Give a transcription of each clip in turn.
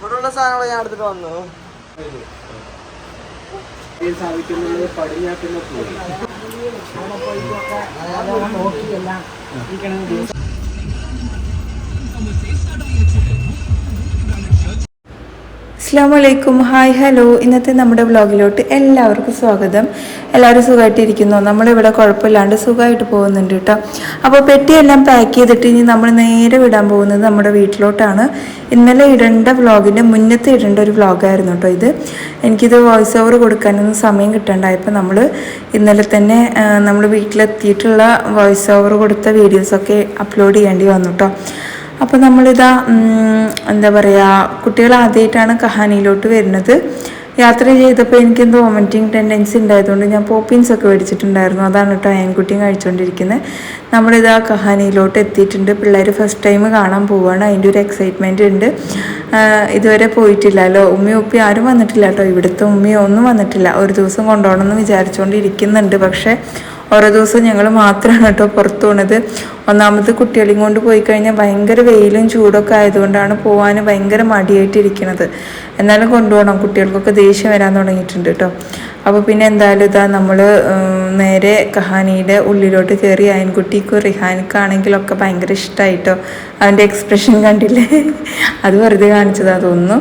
ഇവിടെയുള്ള സാധനങ്ങൾ ഞാൻ എടുത്തിട്ട് വന്നു. സാധിക്കുന്നത് പടിഞ്ഞാറ്റുന്ന പോയി അസ്സാം വലൈക്കും ഹായ് ഹലോ. ഇന്നത്തെ നമ്മുടെ വ്ളോഗിലോട്ട് എല്ലാവർക്കും സ്വാഗതം. എല്ലാവരും സുഖമായിട്ടിരിക്കുന്നു നമ്മളിവിടെ കുഴപ്പമില്ലാണ്ട് സുഖമായിട്ട് പോകുന്നുണ്ട് കേട്ടോ. അപ്പോൾ പെട്ടിയെല്ലാം പാക്ക് ചെയ്തിട്ട് ഇനി നമ്മൾ നേരെ വിടാൻ പോകുന്നത് നമ്മുടെ വീട്ടിലോട്ടാണ്. ഇന്നലെ ഇടേണ്ട വ്ളോഗിന്റെ മുന്നത്തെ ഇടേണ്ട ഒരു വ്ളോഗായിരുന്നു കേട്ടോ ഇത്. എനിക്കിത് വോയിസ് ഓവർ കൊടുക്കാനൊന്നും സമയം കിട്ടണ്ടായപ്പോൾ നമ്മൾ ഇന്നലെ തന്നെ നമ്മൾ വീട്ടിലെത്തിയിട്ടുള്ള വോയിസ് ഓവർ കൊടുത്ത വീഡിയോസൊക്കെ അപ്ലോഡ് ചെയ്യേണ്ടി വന്നു കേട്ടോ. അപ്പോൾ നമ്മളിതാ എന്താ പറയുക കുട്ടികൾ ആദ്യമായിട്ടാണ് കഹാനിയിലോട്ട് വരുന്നത്. യാത്ര ചെയ്തപ്പോൾ എനിക്ക് എന്തോ വോമിറ്റിംഗ് ടെൻഡൻസി ഉണ്ടായതുകൊണ്ട് ഞാൻ പോപ്പിൻസ് ഒക്കെ മേടിച്ചിട്ടുണ്ടായിരുന്നു. അതാണ് കേട്ടോ ആൻകുട്ടിയും കഴിച്ചുകൊണ്ടിരിക്കുന്നത് നമ്മളിത് ആ കഹാനിയിലോട്ട് എത്തിയിട്ടുണ്ട്. പിള്ളേർ ഫസ്റ്റ് ടൈം കാണാൻ പോവുകയാണ് അതിന്റെ ഒരു എക്സൈറ്റ്മെന്റ് ഉണ്ട്. ഇതുവരെ പോയിട്ടില്ലല്ലോ. ഉമ്മയും ഉപ്പി ആരും വന്നിട്ടില്ല കേട്ടോ ഇവിടുത്തെ ഉമ്മയോ ഒന്നും വന്നിട്ടില്ല. ഒരു ദിവസം കൊണ്ടുപോകണമെന്ന് വിചാരിച്ചുകൊണ്ടിരിക്കുന്നുണ്ട് പക്ഷേ ഓരോ ദിവസം ഞങ്ങൾ മാത്രമാണ് കേട്ടോ പുറത്തു പോണത് ഒന്നാമത് കുട്ടികളെയും കൊണ്ട് പോയി കഴിഞ്ഞാൽ ഭയങ്കര വെയിലും ചൂടൊക്കെ ആയതുകൊണ്ടാണ് പോകാൻ ഭയങ്കര മടിയായിട്ടിരിക്കുന്നത്. എന്നാലും കൊണ്ടുപോകണം. കുട്ടികൾക്കൊക്കെ ദേഷ്യം വരാൻ തുടങ്ങിയിട്ടുണ്ട് കേട്ടോ. അപ്പോൾ പിന്നെ എന്തായാലും ഇതാ നമ്മൾ നേരെ കഹാനിയുടെ ഉള്ളിലോട്ട് കയറി അയൻകുട്ടിക്കും റിഹാനിക്കാണെങ്കിലൊക്കെ ഭയങ്കര ഇഷ്ടമായിട്ടോ അവന്റെ എക്സ്പ്രഷൻ കണ്ടില്ലേ? അത് വെറുതെ കാണിച്ചതാ തോന്നുന്നു.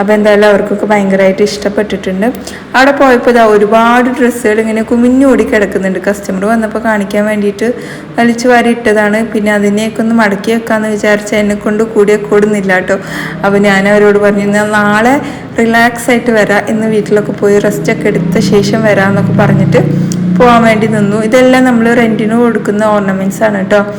അപ്പോൾ എന്തായാലും അവർക്കൊക്കെ ഭയങ്കരമായിട്ട് ഇഷ്ടപ്പെട്ടിട്ടുണ്ട്. അവിടെ പോയപ്പോൾ ഇതാ ഒരുപാട് ഡ്രസ്സുകൾ ഇങ്ങനെ കുമിഞ്ഞോടി കിടക്കുന്നുണ്ട്. കസ്റ്റമർ വന്നപ്പോൾ കാണിക്കാൻ വേണ്ടിയിട്ട് വലിച്ചു വാരി ഇട്ടതാണ്. പിന്നെ അതിനെയൊക്കെ ഒന്ന് മടക്കി വെക്കാമെന്ന് വിചാരിച്ച എന്നെ കൊണ്ട് കൂടിയ കൂടുന്നില്ല കേട്ടോ. അപ്പോൾ ഞാൻ അവരോട് പറഞ്ഞു "ഞാൻ നാളെ റിലാക്സ് ആയിട്ട് വരാം. ഇന്ന് വീട്ടിലൊക്കെ പോയി റെസ്റ്റ് ഒക്കെ എടുത്ത ശേഷം വരാമെന്നൊക്കെ പറഞ്ഞിട്ട് പോകാൻ വേണ്ടി നിന്നു. ഇതെല്ലാം നമ്മൾ റെന്റിന് കൊടുക്കുന്ന ഓർണമെന്റ്സ് ആണ് കേട്ടോ.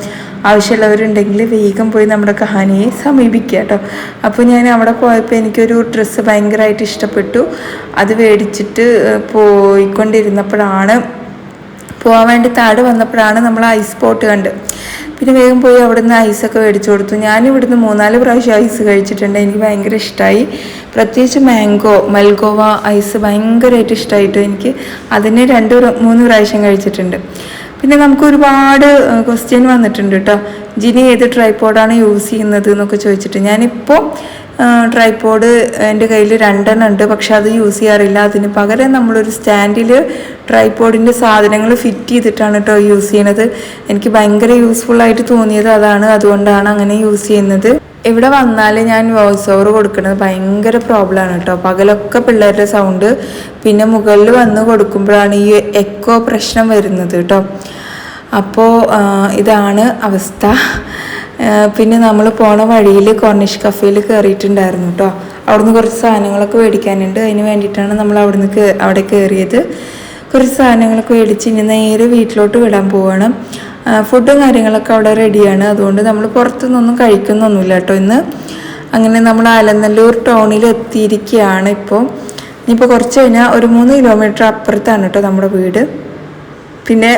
ആവശ്യമുള്ളവരുണ്ടെങ്കിൽ വേഗം പോയി നമ്മുടെ കഹാനിയെ സമീപിക്കുക കേട്ടോ. അപ്പോൾ ഞാൻ അവിടെ പോയപ്പോൾ എനിക്കൊരു ഡ്രസ്സ് ഭയങ്കരമായിട്ട് ഇഷ്ടപ്പെട്ടു. അത് മേടിച്ചിട്ട് പോയിക്കൊണ്ടിരുന്നപ്പോഴാണ് പോകാൻ വേണ്ടി താഴെ വന്നപ്പോഴാണ് നമ്മൾ ഐസ് പോട്ട് കണ്ട്. പിന്നെ വേഗം പോയി അവിടെ നിന്ന് ഐസൊക്കെ മേടിച്ചു കൊടുത്തു. ഞാൻ ഇവിടുന്ന് മൂന്നാൽ പ്രാവശ്യം ഐസ് കഴിച്ചിട്ടുണ്ട്. എനിക്ക് ഭയങ്കര ഇഷ്ടമായി പ്രത്യേകിച്ച് മാംഗോ മൽഗോവ ഐസ് ഭയങ്കരമായിട്ട് ഇഷ്ടമായിട്ട് എനിക്ക് അതിനെ രണ്ട് മൂന്ന് പ്രാവശ്യം കഴിച്ചിട്ടുണ്ട്. പിന്നെ നമുക്ക് ഒരുപാട് ക്വസ്റ്റ്യൻ വന്നിട്ടുണ്ട് കേട്ടോ ജിനി ഏത് ട്രൈപ്പോഡാണ് യൂസ് ചെയ്യുന്നത് എന്നൊക്കെ ചോദിച്ചിട്ട് ഞാനിപ്പോൾ ട്രൈപ്പോഡ് എന്റെ കയ്യിൽ രണ്ടെണ്ണം ഉണ്ട്. പക്ഷെ അത് യൂസ് ചെയ്യാറില്ല. അതിന് പകരം നമ്മളൊരു സ്റ്റാൻഡിൽ ട്രൈപ്പോഡിന്റെ സാധനങ്ങൾ ഫിറ്റ് ചെയ്തിട്ടാണ് കേട്ടോ യൂസ് ചെയ്യണത്. എനിക്ക് ഭയങ്കര യൂസ്ഫുൾ ആയിട്ട് തോന്നിയത് അതാണ്. അതുകൊണ്ടാണ് അങ്ങനെ യൂസ് ചെയ്യുന്നത്. ഇവിടെ വന്നാൽ ഞാൻ വോയിസ് ഓവർ കൊടുക്കുന്നത് ഭയങ്കര പ്രോബ്ലമാണ് കേട്ടോ പകലൊക്കെ പിള്ളേരുടെ സൗണ്ട് പിന്നെ മുകളിൽ വന്ന് കൊടുക്കുമ്പോഴാണ് ഈ എക്കോ പ്രശ്നം വരുന്നത് കേട്ടോ അപ്പോൾ ഇതാണ് അവസ്ഥ. പിന്നെ നമ്മൾ പോണ വഴിയിൽ കോർണിഷ് കഫേയിൽ കയറിയിട്ടുണ്ടായിരുന്നു കേട്ടോ അവിടുന്ന് കുറച്ച് സാധനങ്ങളൊക്കെ മേടിക്കാനുണ്ട്. അതിന് വേണ്ടിയിട്ടാണ് നമ്മൾ അവിടുന്ന് അവിടെ കയറിയത് കുറച്ച് സാധനങ്ങളൊക്കെ മേടിച്ച് ഇനി നേരെ വീട്ടിലോട്ട് വിടാൻ പോവാണ്. ഫുഡും കാര്യങ്ങളൊക്കെ അവിടെ റെഡിയാണ് അതുകൊണ്ട് നമ്മൾ പുറത്തുനിന്നൊന്നും കഴിക്കുന്നൊന്നുമില്ല കേട്ടോ ഇന്ന്. അങ്ങനെ നമ്മൾ ആലനല്ലൂർ ടൗണിൽ എത്തിയിരിക്കുകയാണ് ഇപ്പോൾ ഇനിയിപ്പോൾ കുറച്ച് കഴിഞ്ഞാൽ ഒരു മൂന്ന് കിലോമീറ്റർ അപ്പുറത്താണ് കേട്ടോ നമ്മുടെ വീട്. പിന്നെ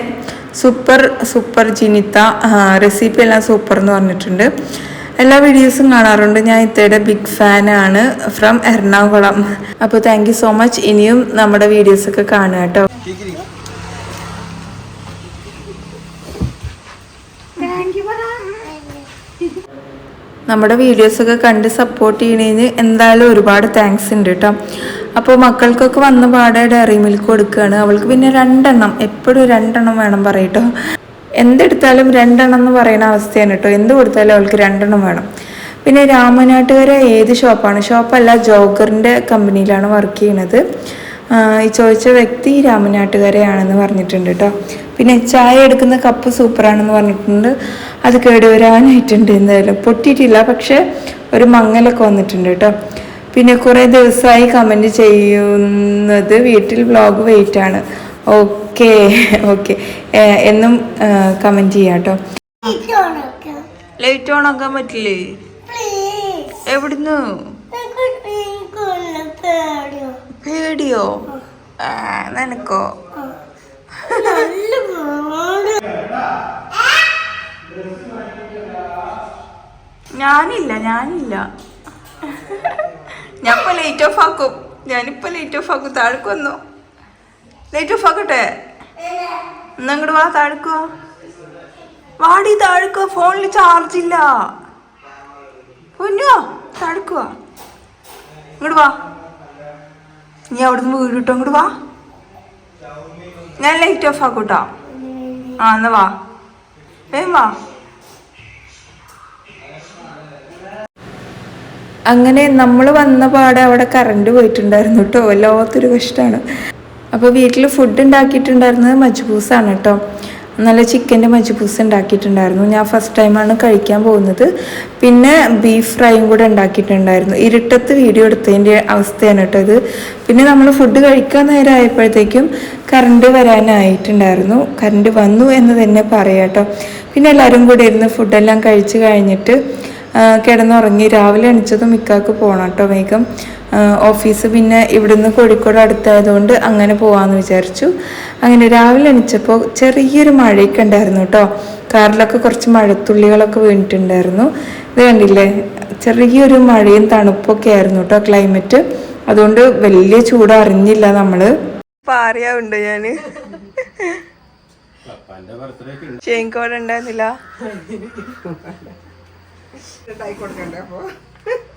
സൂപ്പർ സൂപ്പർ ജിനിത്ത റെസിപ്പി എല്ലാം സൂപ്പർ എന്ന് പറഞ്ഞിട്ടുണ്ട്. എല്ലാ വീഡിയോസും കാണാറുണ്ട്. ഞാൻ ഇത്തയുടെ ബിഗ് ഫാനാണ് ഫ്രം എറണാകുളം. അപ്പോൾ താങ്ക് സോ മച്ച് ഇനിയും നമ്മുടെ വീഡിയോസൊക്കെ കാണുക കേട്ടോ. നമ്മുടെ വീഡിയോസൊക്കെ കണ്ട് സപ്പോർട്ട് ചെയ്യണതിന് എന്തായാലും ഒരുപാട് താങ്ക്സ് ഉണ്ട് കേട്ടോ അപ്പോൾ മക്കൾക്കൊക്കെ വന്ന പാടെ ഡയറി മിൽക്ക് കൊടുക്കുകയാണ് അവൾക്ക് പിന്നെ രണ്ടെണ്ണം എപ്പോഴും രണ്ടെണ്ണം വേണം പറയട്ടോ എന്തെടുത്താലും രണ്ടെണ്ണം എന്ന് പറയുന്ന അവസ്ഥയാണ് കേട്ടോ എന്ത് കൊടുത്താലും അവൾക്ക് രണ്ടെണ്ണം വേണം. പിന്നെ രാമനാട്ടുകര ഏത് ഷോപ്പാണ് ഷോപ്പല്ല ജോഗറിന്റെ കമ്പനിയിലാണ് വർക്ക് ചെയ്യണത്. ആ, ഈ ചോദിച്ച വ്യക്തി രാമനാട്ടുകരയാണെന്ന് പറഞ്ഞിട്ടുണ്ട് കേട്ടോ പിന്നെ ചായ എടുക്കുന്ന കപ്പ് സൂപ്പറാണെന്ന് പറഞ്ഞിട്ടുണ്ട്. അത് കേടുവരാനായിട്ടുണ്ട് എന്തായാലും. പൊട്ടിയിട്ടില്ല പക്ഷെ ഒരു മങ്ങലൊക്കെ വന്നിട്ടുണ്ട് കേട്ടോ പിന്നെ കുറേ ദിവസമായി കമന്റ് ചെയ്യുന്നത് വീട്ടിൽ വ്ളോഗ് വെയിറ്റ് ആണ് ഓക്കെ. ഓക്കെ എന്നും കമന്റ് ചെയ്യാം കേട്ടോ ലൈറ്റ് ഓൺ ആക്കാൻ പറ്റില്ലേ എവിടുന്ന്? പേടിയോ? നനക്കോ? ഞാനില്ല ഞാനില്ല. ഞാൻ ഇപ്പൊ ലൈറ്റ് ഓഫ് ആക്കും. ഞാനിപ്പോ ലൈറ്റ് ഓഫ് ആക്കും. താഴേക്ക് വന്നു. ലൈറ്റ് ഓഫ് ആക്കട്ടെ? ഇന്ന് അങ്ങോട്ട് വാ താഴേക്കോ വാടി താഴേക്കോ ഫോണിൽ ചാർജ് ഇല്ല. കുഞ്ഞോ താഴേക്കുവാ ഇങ്ങോട്ട് വാ. നീ അവിടുന്ന് വീട് കിട്ടും അങ്ങോട്ട് വാ. ഞാൻ ലൈറ്റ് ഓഫ് ആക്കൂട്ടോ. ആ എന്നാ വാ. വേഗം വാ. അങ്ങനെ നമ്മൾ വന്ന പാടെ അവിടെ കറണ്ട് പോയിട്ടുണ്ടായിരുന്നു കേട്ടോ വല്ലാത്തൊരു കഷ്ടമാണ് അപ്പോൾ വീട്ടിൽ ഫുഡ് ഉണ്ടാക്കിയിട്ടുണ്ടായിരുന്നത് മജ്ബൂസാണ് കേട്ടോ നല്ല ചിക്കന്റെ മജ്ബൂസ് ഉണ്ടാക്കിയിട്ടുണ്ടായിരുന്നു. ഞാൻ ഫസ്റ്റ് ടൈമാണ് കഴിക്കാൻ പോകുന്നത്. പിന്നെ ബീഫ് ഫ്രൈയും കൂടെ ഉണ്ടാക്കിയിട്ടുണ്ടായിരുന്നു. ഇരുട്ടത്ത് വീഡിയോ എടുത്തതിന്റെ അവസ്ഥയാണ് കേട്ടോ ഇത്. പിന്നെ നമ്മൾ ഫുഡ് കഴിക്കാൻ നേരം ആയപ്പോഴത്തേക്കും കറണ്ട് വരാനായിട്ടുണ്ടായിരുന്നു. കറണ്ട് വന്നു എന്ന് തന്നെ പറയാട്ടോ പിന്നെ എല്ലാവരും കൂടെ ഇരുന്ന് ഫുഡെല്ലാം കഴിച്ച് കഴിഞ്ഞിട്ട് കിടന്നുറങ്ങി രാവിലെ എണിച്ചതും മിക്കാക്ക് പോകണം കേട്ടോ വേഗം. ഓഫീസ് പിന്നെ ഇവിടുന്ന് കോഴിക്കോട് അടുത്തായതുകൊണ്ട് അങ്ങനെ പോകാമെന്ന് വിചാരിച്ചു. അങ്ങനെ രാവിലെ എണിച്ചപ്പോൾ ചെറിയൊരു മഴയൊക്കെ ഉണ്ടായിരുന്നു കേട്ടോ കാറിലൊക്കെ കുറച്ച് മഴത്തുള്ളികളൊക്കെ വീണിട്ടുണ്ടായിരുന്നു. ഇത് കണ്ടില്ലേ? ചെറിയൊരു മഴയും തണുപ്പൊക്കെ ആയിരുന്നു കേട്ടോ ക്ലൈമറ്റ്. അതുകൊണ്ട് വലിയ ചൂട് അറിഞ്ഞില്ല നമ്മൾ. പാറിയാവുണ്ട് ഞാൻ. ഉണ്ടായിരുന്നില്ല.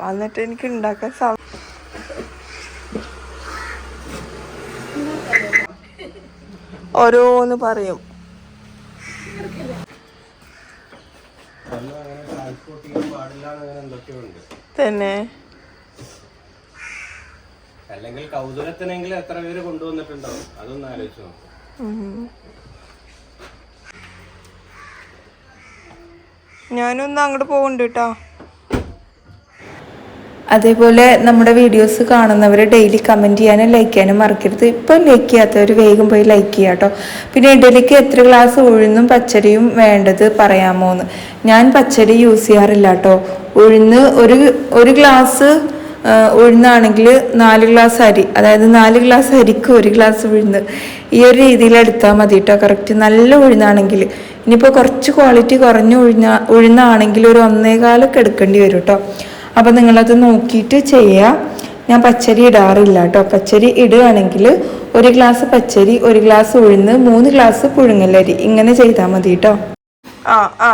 വന്നിട്ട് എനിക്ക് ഉണ്ടാക്കാൻ സമയം ഓരോന്ന് പറയും. തന്നെ. അല്ലെങ്കിൽ കൗതുകത്തിനെങ്കിലും എത്ര പേര് കൊണ്ടുവന്നിട്ടുണ്ടാവും? അതൊന്ന് ആലോചിച്ചോ ഞാനൊന്ന് അങ്ങോട്ട് പോകുന്നുണ്ട് കേട്ടോ. അതേപോലെ നമ്മുടെ വീഡിയോസ് കാണുന്നവർ ഡെയിലി കമന്റ് ചെയ്യാനും ലൈക്ക് ചെയ്യാനും മറക്കരുത്. ഇപ്പം ലൈക്ക് ചെയ്യാത്തവർ വേഗം പോയി ലൈക്ക് ചെയ്യുക കേട്ടോ പിന്നെ ഇഡലിക്ക് എത്ര ഗ്ലാസ് ഉഴുന്നും പച്ചരിയും വേണ്ടത് പറയാമോ എന്ന് ഞാൻ പച്ചരി യൂസ് ചെയ്യാറില്ല കേട്ടോ ഉഴുന്ന് ഒരു ഒരു ഗ്ലാസ് ഉഴുന്നാണെങ്കിൽ നാല് ഗ്ലാസ് അരി അതായത് നാല് ഗ്ലാസ് അരിക്ക് ഒരു ഗ്ലാസ് ഉഴുന്ന്. ഈ ഒരു രീതിയിൽ എടുത്താൽ മതി കേട്ടോ കറക്റ്റ് നല്ല ഉഴുന്നാണെങ്കിൽ ഇനിയിപ്പോൾ കുറച്ച് ക്വാളിറ്റി കുറഞ്ഞ ഉഴുന്ന ഉഴുന്നാണെങ്കിൽ ഒരു ഒന്നേകാലൊക്കെ എടുക്കേണ്ടി വരും കേട്ടോ അപ്പം നിങ്ങളത് നോക്കിയിട്ട് ചെയ്യുക ഞാൻ പച്ചരി ഇടാറില്ല കേട്ടോ പച്ചരി ഇടുകയാണെങ്കിൽ ഒരു ഗ്ലാസ് പച്ചരി ഒരു ഗ്ലാസ് ഉഴുന്ന് മൂന്ന് ഗ്ലാസ് പുഴുങ്ങലരി. ഇങ്ങനെ ചെയ്താൽ മതി കേട്ടോ ആ ആ.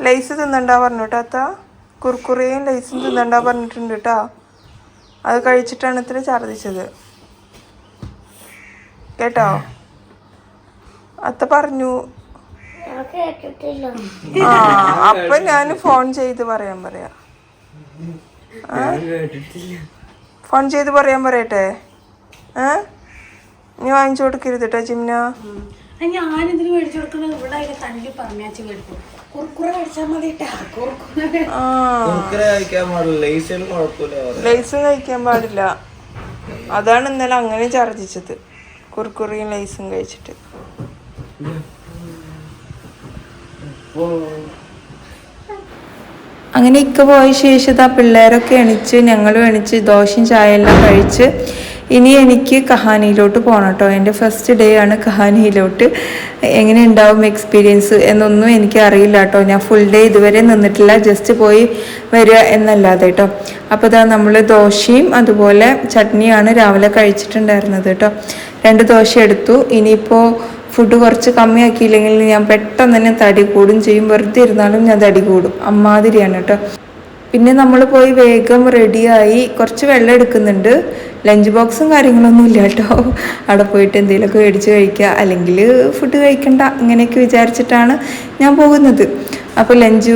ലൈസ് തിന്നണ്ടാ പറഞ്ഞു കേട്ടോ അത്ത. കുർക്കുറയും ലൈസും തിന്നണ്ടാ പറഞ്ഞിട്ടുണ്ട് കേട്ടോ അത് കഴിച്ചിട്ടാണ് ഇത്ര ഛർദിച്ചത് കേട്ടോ? അത്ത പറഞ്ഞു. ആ അപ്പൊ ഞാൻ ഫോൺ ചെയ്ത് പറയാൻ പറയാ. ഫോൺ ചെയ്ത് പറയാൻ പറയട്ടെ. ഏ നീ വാങ്ങിച്ചു കൊടുക്കരുത് കേട്ടോ ചിമ്ന ഞാനിതിന് മേടിച്ചു കൊടുക്കുന്നത് ഇവിടെ തല്ലി പറഞ്ഞാച്ച് മേടിക്കും ലൈസും കഴിക്കാൻ പാടില്ല. അതാണ് ഇന്നലെ അങ്ങനെ ഛർദിച്ചത് കുർക്കുറിയും ലൈസും കഴിച്ചിട്ട്. അങ്ങനെ ഇക്ക പോയ ശേഷം ആ പിള്ളേരൊക്കെ എണിച്ച് ഞങ്ങളും എണിച്ച് ദോശയും ചായ എല്ലാം കഴിച്ച് ഇനി എനിക്ക് കഹാനിയിലോട്ട് പോകണം കേട്ടോ എന്റെ ഫസ്റ്റ് ഡേ ആണ് കഹാനിയിലോട്ട്. എങ്ങനെ ഉണ്ടാവും എക്സ്പീരിയൻസ് എന്നൊന്നും എനിക്ക് അറിയില്ല കേട്ടോ ഞാൻ ഫുൾ ഡേ ഇതുവരെ നിന്നിട്ടില്ല. ജസ്റ്റ് പോയി വരിക എന്നല്ലാതെ കേട്ടോ അപ്പോൾ ഇതാ നമ്മൾ ദോശയും അതുപോലെ ചട്നിയാണ് രാവിലെ കഴിച്ചിട്ടുണ്ടായിരുന്നത് കേട്ടോ രണ്ട് ദോശ എടുത്തു. ഇനിയിപ്പോൾ ഫുഡ് കുറച്ച് കമ്മിയാക്കിയില്ലെങ്കിൽ ഞാൻ പെട്ടെന്ന് തന്നെ തടി കൂടും ചെയ്യും. വെറുതെ ഇരുന്നാലും ഞാൻ തടി കൂടും. അമ്മാതിരിയാണ് കേട്ടോ. പിന്നെ നമ്മൾ പോയി വേഗം റെഡിയായി കുറച്ച് വെള്ളം എടുക്കുന്നുണ്ട്. ലഞ്ച് ബോക്സും കാര്യങ്ങളൊന്നും ഇല്ല കേട്ടോ. അവിടെ പോയിട്ട് എന്തെങ്കിലുമൊക്കെ മേടിച്ച് കഴിക്കുക. അല്ലെങ്കിൽ ഫുഡ് കഴിക്കണ്ട. അങ്ങനെയൊക്കെ വിചാരിച്ചിട്ടാണ് ഞാൻ പോകുന്നത്. അപ്പോൾ ലഞ്ച്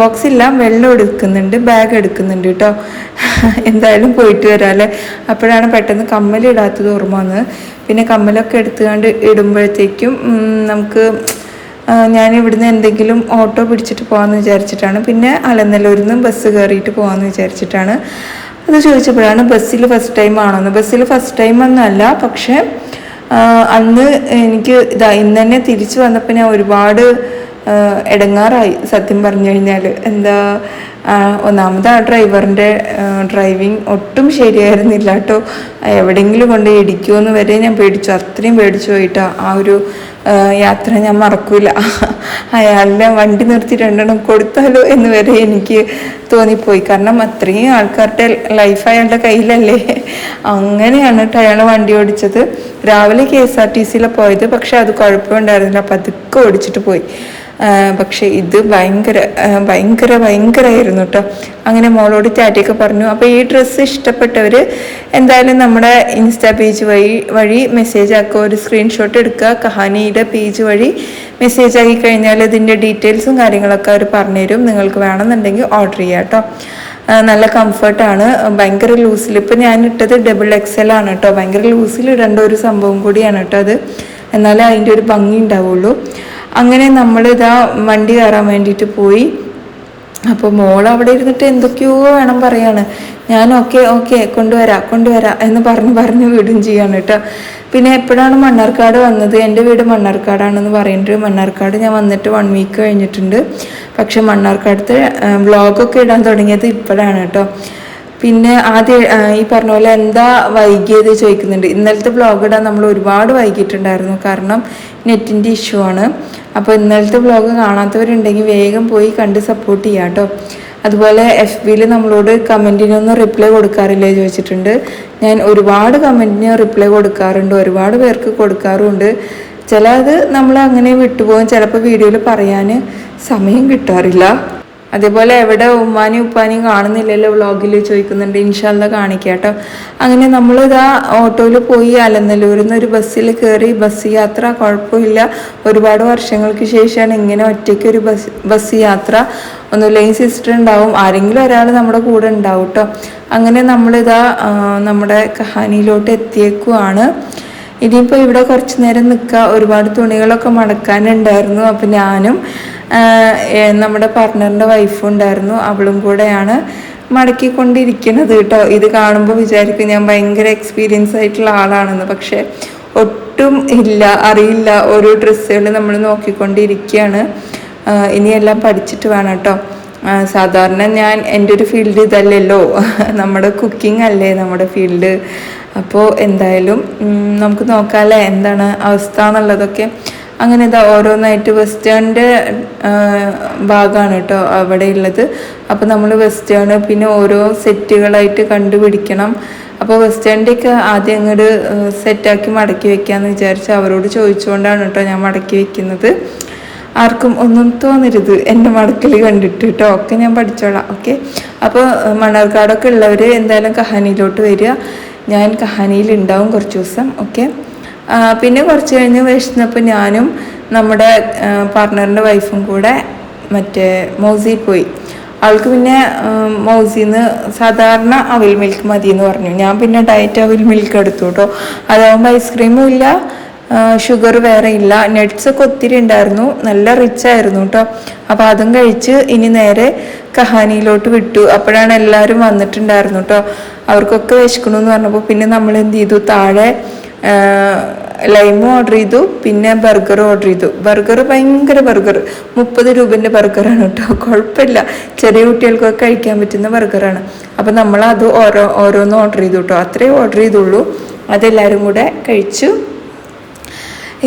ബോക്സ് ഇല്ല. വെള്ളം എടുക്കുന്നുണ്ട്. ബാഗ് എടുക്കുന്നുണ്ട് കേട്ടോ. എന്തായാലും പോയിട്ട് വരാമല്ലേ അപ്പോഴാണ് പെട്ടെന്ന് കമ്മലിടാത്തത് ഓർമ്മ വന്നത്. പിന്നെ കമ്മലൊക്കെ എടുത്തുകൊണ്ട് ഇടുമ്പോഴത്തേക്കും നമുക്ക് ഞാൻ ഇവിടുന്ന് എന്തെങ്കിലും ഓട്ടോ പിടിച്ചിട്ട് പോകാമെന്ന് വിചാരിച്ചിട്ടാണ്. പിന്നെ അലനല്ലൂരിൽ നിന്ന് ബസ് കയറിയിട്ട് പോകാമെന്ന് വിചാരിച്ചിട്ടാണ്. അത് ചോദിച്ചപ്പോഴാണ് ബസ്സിൽ ഫസ്റ്റ് ടൈം ആണോന്ന്. ബസ്സിൽ ഫസ്റ്റ് ടൈം ഒന്നുമല്ല പക്ഷേ അന്ന് എനിക്ക് ഇതാ ഇന്ന് തന്നെ തിരിച്ചു വന്നപ്പോൾ ഞാൻ ഒരുപാട് ഇടങ്ങാറായി സത്യം പറഞ്ഞു കഴിഞ്ഞാൽ എന്താ ഒന്നാമത് ആ ഡ്രൈവറിന്റെ ഡ്രൈവിംഗ് ഒട്ടും ശരിയായിരുന്നില്ല കേട്ടോ. എവിടെയെങ്കിലും കൊണ്ട് ഇടിക്കുമെന്ന് വരെ ഞാൻ പേടിച്ചു. അത്രയും പേടിച്ചു പോയിട്ടാ ആ ഒരു യാത്ര ഞാൻ മറക്കൂല. അയാളുടെ വണ്ടി നിർത്തി രണ്ടെണ്ണം കൊടുത്താലോ എന്ന് വരെ എനിക്ക് തോന്നിപ്പോയി. കാരണം അത്രയും ആൾക്കാരുടെ ലൈഫ് അയാളുടെ കയ്യിലല്ലേ? അങ്ങനെയാണ് കേട്ടോ അയാൾ വണ്ടി ഓടിച്ചത്. രാവിലെ കെ എസ് ആർ ടി സിയിലാണ് പോയത്. പക്ഷേ അത് കുഴപ്പമുണ്ടായിരുന്നില്ല. പതുക്കെ ഓടിച്ചിട്ട് പോയി. പക്ഷേ ഇത് ഭയങ്കര ഭയങ്കര ഭയങ്കരമായിരുന്നു ആയിരുന്നു കേട്ടോ അങ്ങനെ മോളോട് ടാറ്റയൊക്കെ പറഞ്ഞു. അപ്പോൾ ഈ ഡ്രസ്സ് ഇഷ്ടപ്പെട്ടവർ എന്തായാലും നമ്മുടെ ഇൻസ്റ്റാ പേജ് വഴി വഴി മെസ്സേജ് ആക്കുക ഒരു സ്ക്രീൻഷോട്ട് എടുക്കുക. കഹാനിയുടെ പേജ് വഴി മെസ്സേജ് ആക്കി കഴിഞ്ഞാൽ ഇതിന്റെ ഡീറ്റെയിൽസും കാര്യങ്ങളൊക്കെ അവർ പറഞ്ഞുതരും. നിങ്ങൾക്ക് വേണമെന്നുണ്ടെങ്കിൽ ഓർഡർ ചെയ്യാം കേട്ടോ. നല്ല കംഫർട്ടാണ് ഭയങ്കര ലൂസിൽ ഇപ്പം ഞാൻ ഇട്ടത് ഡബിൾ എക്സൽ ആണ് കേട്ടോ. ഭയങ്കര ലൂസിൽ ഇടേണ്ട ഒരു സംഭവം കൂടിയാണ് കേട്ടോ അത്. എന്നാലേ അതിന്റെ ഒരു ഭംഗി ഉണ്ടാവുള്ളൂ. അങ്ങനെ നമ്മളിതാ വണ്ടി കയറാൻ വേണ്ടിയിട്ട് പോയി. അപ്പോൾ മോൾ അവിടെ ഇരുന്നിട്ട് എന്തൊക്കെയോ വേണം പറയാണ്. ഞാൻ ഓക്കെ ഓക്കെ കൊണ്ടുവരാം കൊണ്ടുവരാം എന്ന് പറഞ്ഞ് പറഞ്ഞ് വീടും ചെയ്യാണ് കേട്ടോ. പിന്നെ എപ്പോഴാണ് മണ്ണാർക്കാട് വന്നത്? എന്റെ വീട് മണ്ണാർക്കാടാണെന്ന് പറയുന്നുണ്ട് മണ്ണാർക്കാട് ഞാൻ വന്നിട്ട് വൺ വീക്ക് കഴിഞ്ഞിട്ടുണ്ട്. പക്ഷെ മണ്ണാർക്കാടത്തെ വ്ളോഗൊക്കെ ഇടാൻ തുടങ്ങിയത് ഇപ്പോഴാണ് കേട്ടോ. പിന്നെ ആദ്യം ഈ പറഞ്ഞ പോലെ എന്താ വൈകിയത് ചോദിക്കുന്നുണ്ട്. ഇന്നലത്തെ വ്ളോഗ് ഇടാൻ നമ്മൾ ഒരുപാട് വൈകിട്ടുണ്ടായിരുന്നു കാരണം നെറ്റിന്റെ ഇഷ്യൂ ആണ്. അപ്പോൾ ഇന്നലത്തെ വ്ളോഗ് കാണാത്തവരുണ്ടെങ്കിൽ വേഗം പോയി കണ്ട് സപ്പോർട്ട് ചെയ്യാം കേട്ടോ. അതുപോലെ എഫ് ബിയിൽ നമ്മളോട് കമന്റിനൊന്നും റിപ്ലൈ കൊടുക്കാറില്ലേ ചോദിച്ചിട്ടുണ്ട്. ഞാൻ ഒരുപാട് കമന്റിന് റിപ്ലൈ കൊടുക്കാറുണ്ട്. ഒരുപാട് പേർക്ക് കൊടുക്കാറുമുണ്ട്. ചിലത് നമ്മൾ അങ്ങനെ വിട്ടുപോകും ചിലപ്പോൾ വീഡിയോയിൽ പറയാൻ സമയം കിട്ടാറില്ല. അതേപോലെ എവിടെ ഉമ്മാനും ഉപ്പാനും കാണുന്നില്ലല്ലോ വ്ളോഗിൽ ചോദിക്കുന്നുണ്ട് ഇൻഷാല്ല കാണിക്കാം കേട്ടോ. അങ്ങനെ നമ്മളിതാ ഓട്ടോയിൽ പോയി അലനല്ലൂരിൽ നിന്ന് ഒരു ബസ്സിൽ കയറി ബസ് യാത്ര കുഴപ്പമില്ല. ഒരുപാട് വർഷങ്ങൾക്ക് ശേഷമാണ് ഇങ്ങനെ ഒറ്റയ്ക്ക് ഒരു ബസ് ബസ് യാത്ര. ഒന്നുമില്ലെങ്കിൽ സിസ്റ്റർ ഉണ്ടാവും. ആരെങ്കിലും ഒരാൾ നമ്മുടെ കൂടെ ഉണ്ടാവും കേട്ടോ. അങ്ങനെ നമ്മളിതാ നമ്മുടെ കഹാനിയിലോട്ട് എത്തിയേക്കുവാണ്. ഇനിയിപ്പോൾ ഇവിടെ കുറച്ച് നേരം നിൽക്കുക ഒരുപാട് തുണികളൊക്കെ മടക്കാനുണ്ടായിരുന്നു അപ്പം ഞാനും നമ്മുടെ പാർട്ട്ണറിന്റെ വൈഫും ഉണ്ടായിരുന്നു. അവളും കൂടെയാണ് മടക്കിക്കൊണ്ടിരിക്കുന്നത് കേട്ടോ. ഇത് കാണുമ്പോൾ വിചാരിക്കും ഞാൻ ഭയങ്കര എക്സ്പീരിയൻസ് ആയിട്ടുള്ള ആളാണെന്ന്. പക്ഷേ ഒട്ടും ഇല്ല അറിയില്ല. ഓരോ ഡ്രസ്സുകൾ നമ്മൾ നോക്കിക്കൊണ്ടിരിക്കുകയാണ്. ഇനിയെല്ലാം പഠിച്ചിട്ട് വേണം കേട്ടോ. സാധാരണ ഞാൻ എന്റെ ഒരു ഫീൽഡ് ഇതല്ലല്ലോ. നമ്മുടെ കുക്കിംഗ് അല്ലേ നമ്മുടെ ഫീൽഡ് അപ്പോൾ എന്തായാലും നമുക്ക് നോക്കാമല്ലേ എന്താണ് അവസ്ഥ എന്നുള്ളതൊക്കെ അങ്ങനെ ഇതാ ഓരോന്നായിട്ട് വെസ്റ്റേണിന്റെ ഭാഗമാണ് കേട്ടോ അവിടെ ഉള്ളത് അപ്പോൾ നമ്മൾ വെസ്റ്റേൺ പിന്നെ ഓരോ സെറ്റുകളായിട്ട് കണ്ടുപിടിക്കണം. അപ്പോൾ വെസ്റ്റേണിന്റെയൊക്കെ ആദ്യം അങ്ങോട്ട് സെറ്റാക്കി മടക്കി വെക്കാമെന്ന് വിചാരിച്ച് അവരോട് ചോദിച്ചുകൊണ്ടാണ് കേട്ടോ ഞാൻ മടക്കി വെക്കുന്നത്. ആർക്കും ഒന്നും തോന്നരുത് എന്റെ മടക്കൽ കണ്ടിട്ട് കേട്ടോ ഒക്കെ ഞാൻ പഠിച്ചോളാം. ഓക്കെ? അപ്പോൾ മണ്ണാർക്കാടൊക്കെ ഉള്ളവർ എന്തായാലും കഹാനിയിലോട്ട് വരിക. ഞാൻ കഹാനിയിൽ ഉണ്ടാവും കുറച്ച് ദിവസം. ഓക്കെ? പിന്നെ കുറച്ച് കഴിഞ്ഞ് വിശന്നപ്പോൾ ഞാനും നമ്മുടെ പാർട്ട്ണറിന്റെ വൈഫും കൂടെ മറ്റേ മൗസിയിൽ പോയി. അവൾക്ക് പിന്നെ മൗസിന്ന് സാധാരണ അവിൽ മിൽക്ക് മതി എന്ന് പറഞ്ഞു. ഞാൻ പിന്നെ ഡയറ്റ് അവിൽ മിൽക്ക് എടുത്തു കേട്ടോ അതാകുമ്പോൾ ഐസ്ക്രീമും ഇല്ല ഷുഗർ വേറെ ഇല്ല. നട്ട്സ് ഒത്തിരി ഉണ്ടായിരുന്നു. നല്ല റിച്ച് ആയിരുന്നു കേട്ടോ അപ്പോൾ അതും കഴിച്ച് ഇനി നേരെ കഹാനിയിലോട്ട് വിട്ടു. അപ്പോഴാണ് എല്ലാവരും വന്നിട്ടുണ്ടായിരുന്നു കേട്ടോ അവർക്കൊക്കെ വിശക്കണമെന്ന് പറഞ്ഞപ്പോൾ പിന്നെ നമ്മൾ എന്ത് ചെയ്തു? താഴെ ലൈമും ഓർഡർ ചെയ്തു പിന്നെ ബർഗർ ഓർഡർ ചെയ്തു. ബർഗർ ഭയങ്കര ബർഗർ. മുപ്പത് രൂപന്റെ ബർഗറാണ് കേട്ടോ. കുഴപ്പമില്ല. ചെറിയ കുട്ടികൾക്കൊക്കെ കഴിക്കാൻ പറ്റുന്ന ബർഗറാണ്. അപ്പം നമ്മൾ അത് ഓരോ ഓരോന്ന് ഓർഡർ ചെയ്തു കേട്ടോ. അത്രേ ഓർഡർ ചെയ്തുള്ളൂ. അതെല്ലാവരും കൂടെ കഴിച്ചു.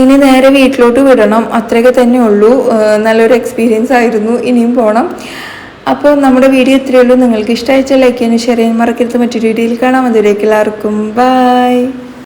ഇനി നേരെ വീട്ടിലോട്ട് വിടണം. അത്രയൊക്കെ തന്നെ ഉള്ളൂ. നല്ലൊരു എക്സ്പീരിയൻസ് ആയിരുന്നു. ഇനിയും പോകണം അപ്പോൾ നമ്മുടെ വീഡിയോ ഇത്രയേ ഉള്ളൂ. നിങ്ങൾക്ക് ഇഷ്ടമായിച്ചാൽ ലൈക്ക് ചെയ്യാനും ഷെയർ ചെയ്യാൻ മറക്കരുത്. മറ്റൊരു വീഡിയോയിൽ കാണാം. അതിലേക്ക് എല്ലാവർക്കും. ബൈ